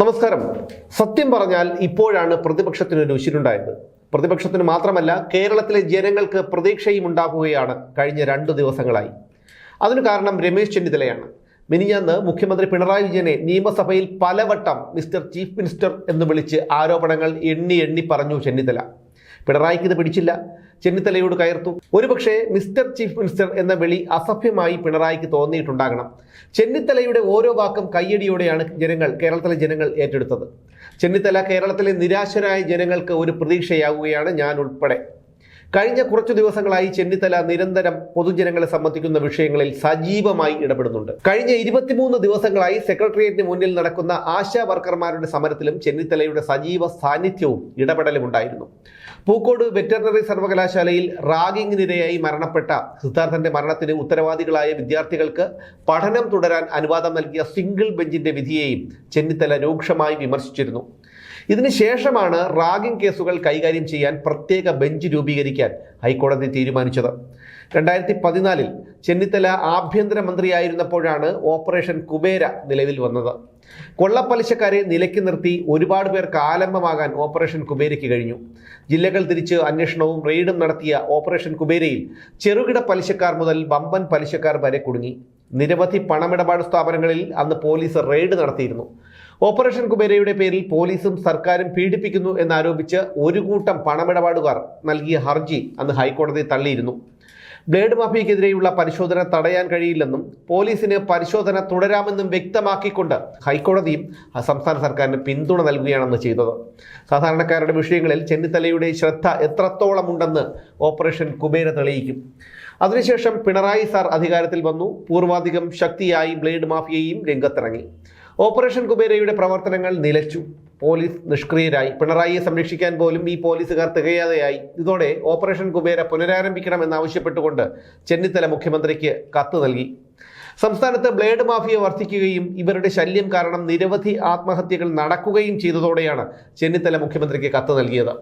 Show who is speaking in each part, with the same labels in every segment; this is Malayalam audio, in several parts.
Speaker 1: നമസ്കാരം. സത്യം പറഞ്ഞാൽ ഇപ്പോഴാണ് പ്രതിപക്ഷത്തിനൊരു ഉശിരുണ്ടായത് പ്രതിപക്ഷത്തിന് മാത്രമല്ല കേരളത്തിലെ ജനങ്ങൾക്ക് പ്രതീക്ഷയും ഉണ്ടാക്കുകയാണ് കഴിഞ്ഞ രണ്ടു ദിവസങ്ങളായി. അതിനു കാരണം രമേശ് ചെന്നിത്തലയാണ്. മിനിഞ്ഞാന്ന് മുഖ്യമന്ത്രി പിണറായി വിജയനെ നിയമസഭയിൽ പലവട്ടം മിസ്റ്റർ ചീഫ് മിനിസ്റ്റർ എന്ന് വിളിച്ച് ആരോപണങ്ങൾ എണ്ണി എണ്ണി പറഞ്ഞു ചെന്നിത്തല. പിണറായിക്ക് ഇത് പിടിച്ചില്ല. ചെന്നിത്തലയോട് കയർത്തു. ഒരുപക്ഷെ മിസ്റ്റർ ചീഫ് മിനിസ്റ്റർ എന്ന വിളി അസഭ്യമായി പിണറായിക്ക് തോന്നിയിട്ടുണ്ടാകണം. ചെന്നിത്തലയുടെ ഓരോ വാക്കും കയ്യടിയോടെയാണ് ജനങ്ങൾ കേരളത്തിലെ ജനങ്ങൾ ഏറ്റെടുത്തത്. ചെന്നിത്തല കേരളത്തിലെ നിരാശരായ ജനങ്ങൾക്ക് ഒരു പ്രതീക്ഷയാവുകയാണ് ഞാൻ ഉൾപ്പെടെ. കഴിഞ്ഞ കുറച്ചു ദിവസങ്ങളായി ചെന്നിത്തല നിരന്തരം പൊതുജനങ്ങളെ സംബന്ധിക്കുന്ന വിഷയങ്ങളിൽ സജീവമായി ഇടപെടുന്നുണ്ട്. കഴിഞ്ഞ ഇരുപത്തിമൂന്ന് ദിവസങ്ങളായി സെക്രട്ടേറിയറ്റിന് മുന്നിൽ നടക്കുന്ന ആശാ വർക്കർമാരുടെ സമരത്തിലും ചെന്നിത്തലയുടെ സജീവ സാന്നിധ്യവും ഇടപെടലും ഉണ്ടായിരുന്നു പൂക്കോട് വെറ്ററിനറി സർവകലാശാലയിൽ റാഗിങ്ങിനിരയായി മരണപ്പെട്ട സിദ്ധാർത്ഥന്റെ മരണത്തിന് ഉത്തരവാദികളായ വിദ്യാർത്ഥികൾക്ക് പഠനം തുടരാൻ അനുവാദം നൽകിയ സിംഗിൾ ബെഞ്ചിന്റെ വിധിയെയും ചെന്നിത്തല രൂക്ഷമായി വിമർശിച്ചിരുന്നു. ഇതിനുശേഷമാണ് റാഗിംഗ് കേസുകൾ കൈകാര്യം ചെയ്യാൻ പ്രത്യേക ബെഞ്ച് രൂപീകരിക്കാൻ ഹൈക്കോടതി തീരുമാനിച്ചത്. രണ്ടായിരത്തി പതിനാലിൽ ചെന്നിത്തല ആഭ്യന്തരമന്ത്രിയായിരുന്നപ്പോഴാണ് ഓപ്പറേഷൻ കുബേര നിലവിൽ വന്നത്. കൊള്ളപ്പലിശക്കാരെ നിലയ്ക്ക് നിർത്തി ഒരുപാട് പേർ കാലംബമാകാൻ ഓപ്പറേഷൻ കുബേരയ്ക്ക് കഴിഞ്ഞു. ജില്ലകൾ തിരിച്ച് അന്വേഷണവും റെയ്ഡും നടത്തിയ ഓപ്പറേഷൻ കുബേരയിൽ ചെറുകിട പലിശക്കാർ മുതൽ ബമ്പൻ പലിശക്കാർ വരെ കുടുങ്ങി. നിരവധി പണമിടപാട് സ്ഥാപനങ്ങളിൽ അന്ന് പോലീസ് റെയ്ഡ് നടത്തിയിരുന്നു. ഓപ്പറേഷൻ കുബേരയുടെ പേരിൽ പോലീസും സർക്കാരും പീഡിപ്പിക്കുന്നു എന്നാരോപിച്ച് ഒരു കൂട്ടം പണമിടപാടുകാർ നൽകിയ ഹർജി അന്ന് ഹൈക്കോടതി തള്ളിയിരുന്നു. ബ്ലേഡ് മാഫിയക്കെതിരെയുള്ള പരിശോധന തടയാൻ കഴിയില്ലെന്നും പോലീസിന് പരിശോധന തുടരാമെന്നും വ്യക്തമാക്കിക്കൊണ്ട് ഹൈക്കോടതിയും സംസ്ഥാന സർക്കാരിന് പിന്തുണ നൽകുകയാണെന്ന് ചെയ്തത്. സാധാരണക്കാരുടെ വിഷയങ്ങളിൽ ചെന്നിത്തലയുടെ ശ്രദ്ധ എത്രത്തോളം ഉണ്ടെന്ന് ഓപ്പറേഷൻ കുബേര തെളിയിക്കും. അതിനുശേഷം പിണറായി സാർ അധികാരത്തിൽ വന്നു. പൂർവാധികം ശക്തിയായി ബ്ലേഡ് മാഫിയയും രംഗത്തിറങ്ങി. ഓപ്പറേഷൻ കുബേരയുടെ പ്രവർത്തനങ്ങൾ നിലച്ചു. പോലീസ് നിഷ്ക്രിയരായി. പിണറായിയെ സംരക്ഷിക്കാൻ പോലും ഈ പോലീസുകാർ തികയാതെയായി. ഇതോടെ ഓപ്പറേഷൻ കുബേര പുനരാരംഭിക്കണമെന്നാവശ്യപ്പെട്ടുകൊണ്ട് ചെന്നിത്തല മുഖ്യമന്ത്രിക്ക് കത്ത് നൽകി. സംസ്ഥാനത്ത് ബ്ലേഡ് മാഫിയ വർദ്ധിക്കുകയും ഇവരുടെ ശല്യം കാരണം നിരവധി ആത്മഹത്യകൾ നടക്കുകയും ചെയ്തതോടെയാണ് ചെന്നിത്തല മുഖ്യമന്ത്രിക്ക് കത്ത് നൽകിയത്.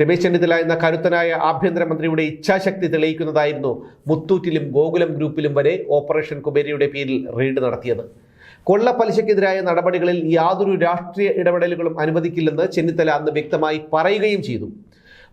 Speaker 1: രമേശ് ചെന്നിത്തല എന്ന കരുത്തനായ ആഭ്യന്തരമന്ത്രിയുടെ ഇച്ഛാശക്തി തെളിയിക്കുന്നതായിരുന്നു മുത്തൂറ്റിലും ഗോകുലം ഗ്രൂപ്പിലും വരെ ഓപ്പറേഷൻ കുബേരയുടെ പേരിൽ റെയ്ഡ് നടത്തിയത്. കൊള്ളപ്പലിശക്കെതിരായ നടപടികളിൽ യാതൊരു രാഷ്ട്രീയ ഇടപെടലുകളും അനുവദിക്കില്ലെന്ന് ചെന്നിത്തല അന്ന് വ്യക്തമായി പറയുകയും ചെയ്തു.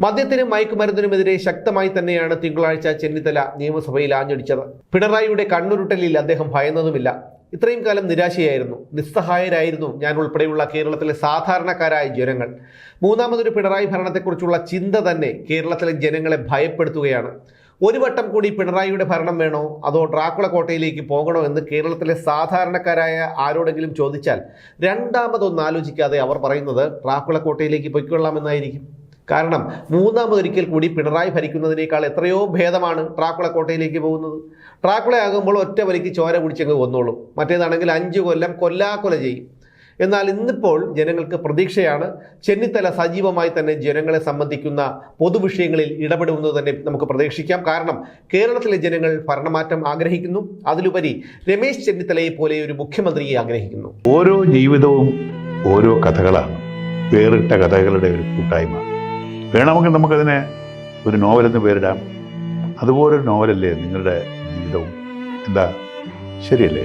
Speaker 1: മദ്യത്തിനും മയക്കുമരുന്നിനുമെതിരെ ശക്തമായി തന്നെയാണ് തിങ്കളാഴ്ച ചെന്നിത്തല നിയമസഭയിൽ ആഞ്ഞടിച്ചത്. പിണറായിയുടെ കണ്ണുരുട്ടലിൽ അദ്ദേഹം ഭയന്നതുമില്ല. ഇത്രയും കാലം നിരാശയായിരുന്നു. നിസ്സഹായരായിരുന്നു ഞാൻ ഉൾപ്പെടെയുള്ള കേരളത്തിലെ സാധാരണക്കാരായ ജനങ്ങൾ. മൂന്നാമതൊരു പിണറായി ഭരണത്തെക്കുറിച്ചുള്ള ചിന്ത തന്നെ കേരളത്തിലെ ജനങ്ങളെ ഭയപ്പെടുത്തുകയാണ്. ഒരു വട്ടം കൂടി പിണറായിയുടെ ഭരണം വേണോ? അതോ ഡ്രാക്കുള കോട്ടയിലേക്ക് പോകണോ എന്ന് കേരളത്തിലെ സാധാരണക്കാരായ ആരോടെങ്കിലും ചോദിച്ചാൽ രണ്ടാമതൊന്നും ആലോചിക്കാതെ അവർ പറയുന്നത് ഡ്രാക്കുള കോട്ടയിലേക്ക് പൊയ്ക്കൊള്ളാമെന്നായിരിക്കും. കാരണം മൂന്നാമതൊരിക്കൽ കൂടി പിണറായി ഭരിക്കുന്നതിനേക്കാൾ എത്രയോ ഭേദമാണ് ട്രാക്കുള കോട്ടയിലേക്ക് പോകുന്നത്. ട്രാക്കുള ആകുമ്പോൾ ഒറ്റ വലിക്ക് ചോര കുടിച്ചങ്ങ് കൊന്നോളും മറ്റേതാണെങ്കിൽ അഞ്ച് കൊല്ലം കൊല്ലാക്കൊല ചെയ്യും. എന്നാൽ ഇന്നിപ്പോൾ ജനങ്ങൾക്ക് പ്രതീക്ഷയാണ് ചെന്നിത്തല സജീവമായി തന്നെ ജനങ്ങളെ സംബന്ധിക്കുന്ന പൊതുവിഷയങ്ങളിൽ ഇടപെടുമെന്ന് തന്നെ നമുക്ക് പ്രതീക്ഷിക്കാം. കാരണം കേരളത്തിലെ ജനങ്ങൾ ഭരണമാറ്റം ആഗ്രഹിക്കുന്നു. അതിലുപരി രമേശ് ചെന്നിത്തലയെ പോലെ ഒരു മുഖ്യമന്ത്രിയെ ആഗ്രഹിക്കുന്നു.
Speaker 2: ഓരോ ജീവിതവും ഓരോ കഥകളാണ്. വേറിട്ട കഥകളുടെ ഒരു കൂട്ടായ്മ. വേണമെങ്കിൽ നമുക്കതിനെ ഒരു നോവലെന്ന് പേരിടാം. അതുപോലൊരു നോവലല്ലേ നിങ്ങളുടെ ജീവിതവും? എന്താ? ശരിയല്ലേ?